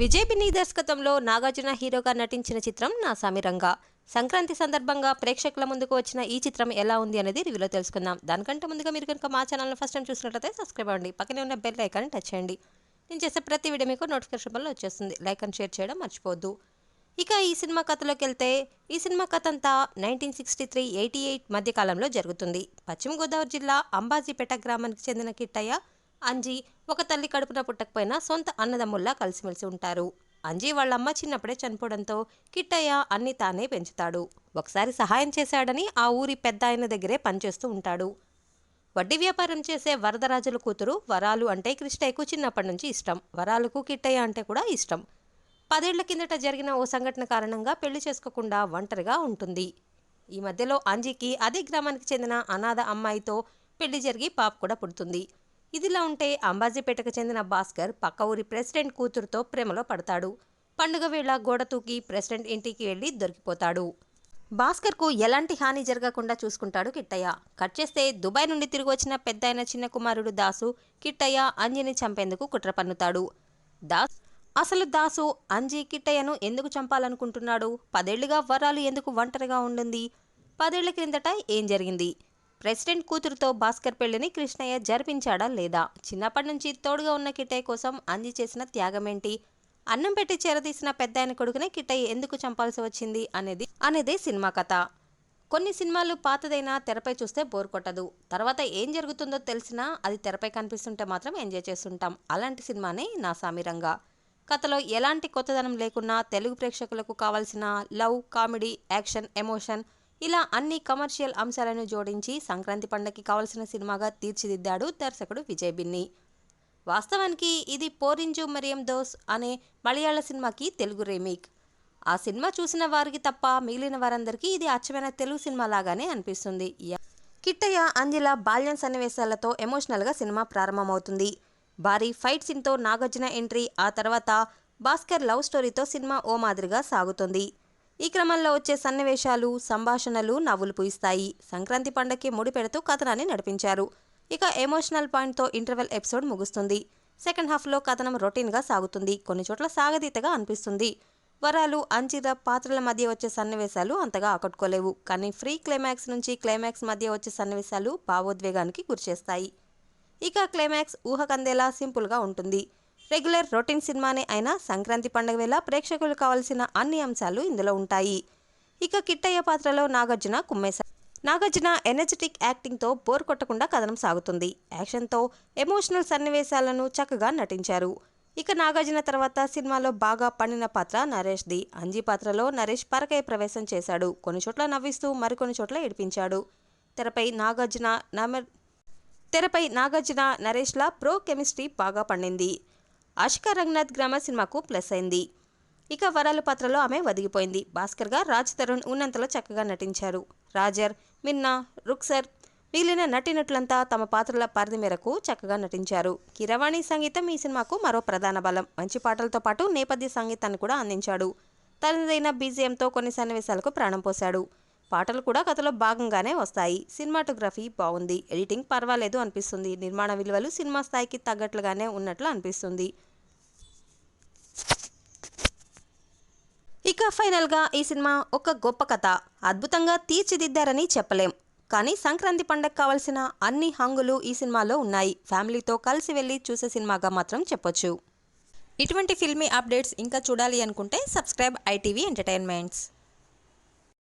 విజయ్ బిన్నీ దర్శకత్వంలో నాగార్జున హీరోగా నటించిన చిత్రం నా సామిరంగా సంక్రాంతి సందర్భంగా ప్రేక్షకుల ముందుకు వచ్చిన ఈ చిత్రం ఎలా ఉంది అనేది రివ్యూలో తెలుసుకుందాం. దానికంటే ముందుగా మీరు కనుక మా ఛానల్ని ఫస్ట్ టైం చూసినట్లయితే సబ్స్క్రైబ్ అవ్వండి. పక్కనే ఉన్న బెల్ ఐకాన్ని టచ్ చేయండి. నేను చేసే ప్రతి వీడియో మీకు నోటిఫికేషన్ వల్ల వచ్చేస్తుంది. లైక్ అండ్ షేర్ చేయడం మర్చిపోద్దు ఇక ఈ సినిమా కథలోకి వెళ్తే ఈ సినిమా కథ అంతా nineteen sixty three eighty eight మధ్యకాలంలో జరుగుతుంది. పశ్చిమ గోదావరి జిల్లా అంబాజీపేట గ్రామానికి చెందిన కిట్టయ్య అంజీ ఒక తల్లి కడుపున పుట్టకపోయినా సొంత అన్నదమ్ముల్లా కలిసిమెలిసి ఉంటారు. అంజీ వాళ్ళ అమ్మ చిన్నప్పుడే చనిపోవడంతో కిట్టయ్య అన్ని తానే పెంచుతాడు. ఒకసారి సహాయం చేశాడని ఆ ఊరి పెద్ద ఆయన దగ్గరే పనిచేస్తూ ఉంటాడు. వడ్డీ వ్యాపారం చేసే వరదరాజుల కూతురు వరాలు అంటే కృష్ణయ్యకు చిన్నప్పటి నుంచి ఇష్టం. వరాలకు కిట్టయ్య అంటే కూడా ఇష్టం. పదేళ్ళ కిందట జరిగిన ఓ సంఘటన కారణంగా పెళ్ళి చేసుకోకుండా ఒంటరిగా ఉంటుంది. ఈ మధ్యలో అంజీకి అదే గ్రామానికి చెందిన అనాథ అమ్మాయితో పెళ్ళి జరిగి పాప కూడా పుడుతుంది. ఇదిలా ఉంటే అంబాజీపేటకు చెందిన భాస్కర్ పక్క ఊరి ప్రెసిడెంట్ కూతురుతో ప్రేమలో పడతాడు. పండుగ వేళ గోడ తూకి ప్రెసిడెంట్ ఇంటికి వెళ్ళి దొరికిపోతాడు. భాస్కర్కు ఎలాంటి హాని జరగకుండా చూసుకుంటాడు కిట్టయ్య. కట్ చేస్తే దుబాయ్ నుండి తిరిగి వచ్చిన పెద్దయిన చిన్న కుమారుడు దాసు కిట్టయ్య అంజిని చంపేందుకు కుట్ర పన్నుతాడు. దాస్ అసలు దాసు అంజి కిట్టయ్యను ఎందుకు చంపాలనుకుంటున్నాడు? పదేళ్ళుగా వరాలు ఎందుకు ఒంటరిగా ఉండింది? పదేళ్ళ క్రిందట ఏం జరిగింది? ప్రెసిడెంట్ కూతురుతో భాస్కర్ పెళ్ళిని కృష్ణయ్య జరిపించాడా లేదా? చిన్నప్పటి నుంచి తోడుగా ఉన్న కిట్టయ్య కోసం అంజీ చేసిన త్యాగమేంటి? అన్నం పెట్టి చేరదీసిన పెద్ద ఆయన కొడుకునే కిట్టయ్య ఎందుకు చంపాల్సి వచ్చింది అనేది అనేదే సినిమా కథ. కొన్ని సినిమాలు పాతదైనా తెరపై చూస్తే బోర్ కొట్టదు. తర్వాత ఏం జరుగుతుందో తెలిసినా అది తెరపై కనిపిస్తుంటే మాత్రం ఎంజాయ్ చేస్తుంటాం. అలాంటి సినిమానే నా సామిరంగా. కథలో ఎలాంటి కొత్తదనం లేకున్నా తెలుగు ప్రేక్షకులకు కావాల్సిన లవ్ కామెడీ యాక్షన్ ఎమోషన్ ఇలా అన్ని కమర్షియల్ అంశాలను జోడించి సంక్రాంతి పండగకి కావలసిన సినిమాగా తీర్చిదిద్దాడు దర్శకుడు విజయ్ బిన్ని. వాస్తవానికి ఇది పోరింజు మరియం దోస్ అనే మలయాళ సినిమాకి తెలుగు రీమేక్. ఆ సినిమా చూసిన వారికి తప్ప మిగిలిన వారందరికీ ఇది అచ్చమైన తెలుగు సినిమా లాగానే అనిపిస్తుంది కిట్టయ్య అంజల బాల్యం సన్నివేశాలతో ఎమోషనల్గా సినిమా ప్రారంభమవుతుంది. భారీ ఫైట్ సీన్తో నాగార్జున ఎంట్రీ ఆ తర్వాత భాస్కర్ లవ్ స్టోరీతో సినిమా ఓ మాదిరిగా సాగుతుంది. ఈ క్రమంలో వచ్చే సన్నివేశాలు సంభాషణలు నవ్వులు పూయిస్తాయి. సంక్రాంతి పండగకి ముడిపెడుతూ కథనాన్ని నడిపించారు. ఇక ఎమోషనల్ పాయింట్తో ఇంటర్వెల్ ఎపిసోడ్ ముగుస్తుంది. సెకండ్ హాఫ్లో కథనం రొటీన్గా సాగుతుంది. కొన్ని చోట్ల సాగదీతగా అనిపిస్తుంది. వరాలు అంచిర పాత్రల మధ్య వచ్చే సన్నివేశాలు అంతగా ఆకట్టుకోలేవు. కానీ ఫ్రీ క్లైమాక్స్ నుంచి క్లైమాక్స్ మధ్య వచ్చే సన్నివేశాలు భావోద్వేగానికి గురిచేస్తాయి. ఇక క్లైమాక్స్ ఊహకందేలా సింపుల్గా ఉంటుంది. రెగ్యులర్ రొటీన్ సినిమానే అయినా సంక్రాంతి పండుగ వేళ ప్రేక్షకులు కావాల్సిన అన్ని అంశాలు ఇందులో ఉంటాయి. ఇక కిట్టయ్య పాత్రలో నాగార్జున కుమ్మేశారు నాగార్జున ఎనర్జెటిక్ యాక్టింగ్తో బోర్ కొట్టకుండా కథనం సాగుతుంది. యాక్షన్తో ఎమోషనల్ సన్నివేశాలను చక్కగా నటించారు. ఇక నాగార్జున తర్వాత సినిమాలో బాగా పండిన పాత్ర నరేష్ది. అంజీ పాత్రలో నరేష్ పరకై ప్రవేశం చేశాడు. కొన్ని చోట్ల నవ్విస్తూ మరికొన్ని చోట్ల ఏడిపించాడు. తెరపై నాగార్జున నమ తెరపై నాగార్జున నరేష్ల ప్రో కెమిస్ట్రీ బాగా పండింది. ఆశికా రంగనాథ్ గ్రామ సినిమాకు ప్లస్ అయింది. ఇక వరాలు పాత్రలో ఆమె ఒదిగిపోయింది. భాస్కర్గా రాజ్ తరుణ్ ఉన్నంతలో చక్కగా నటించారు. రాజర్ మిన్నా రుక్సర్ మిగిలిన నటినట్లంతా తమ పాత్రల పరిధి మేరకు చక్కగా నటించారు. కిరవాణి సంగీతం ఈ సినిమాకు మరో ప్రధాన బలం. మంచి పాటలతో పాటు నేపథ్య సంగీతాన్ని కూడా అందించాడు. తనదైన బీజియంతో కొన్ని సన్నివేశాలకు ప్రాణం పోశాడు. పాటలు కూడా కథలో భాగంగానే వస్తాయి. సినిమాటోగ్రఫీ బాగుంది. ఎడిటింగ్ పర్వాలేదు అనిపిస్తుంది. నిర్మాణ విలువలు సినిమా స్థాయికి తగ్గట్లుగానే ఉన్నట్లు అనిపిస్తుంది. ఇక ఫైనల్గా ఈ సినిమా ఒక గొప్ప కథ. అద్భుతంగా తీర్చిదిద్దారని చెప్పలేం. కానీ సంక్రాంతి పండగ కావాల్సిన అన్ని హంగులు ఈ సినిమాలో ఉన్నాయి. ఫ్యామిలీతో కలిసి వెళ్ళి చూసే సినిమాగా మాత్రం చెప్పొచ్చు. ఇటువంటి ఫిల్మీ అప్డేట్స్ ఇంకా చూడాలి అనుకుంటే సబ్స్క్రైబ్ ఐటీవీ ఎంటర్టైన్మెంట్స్.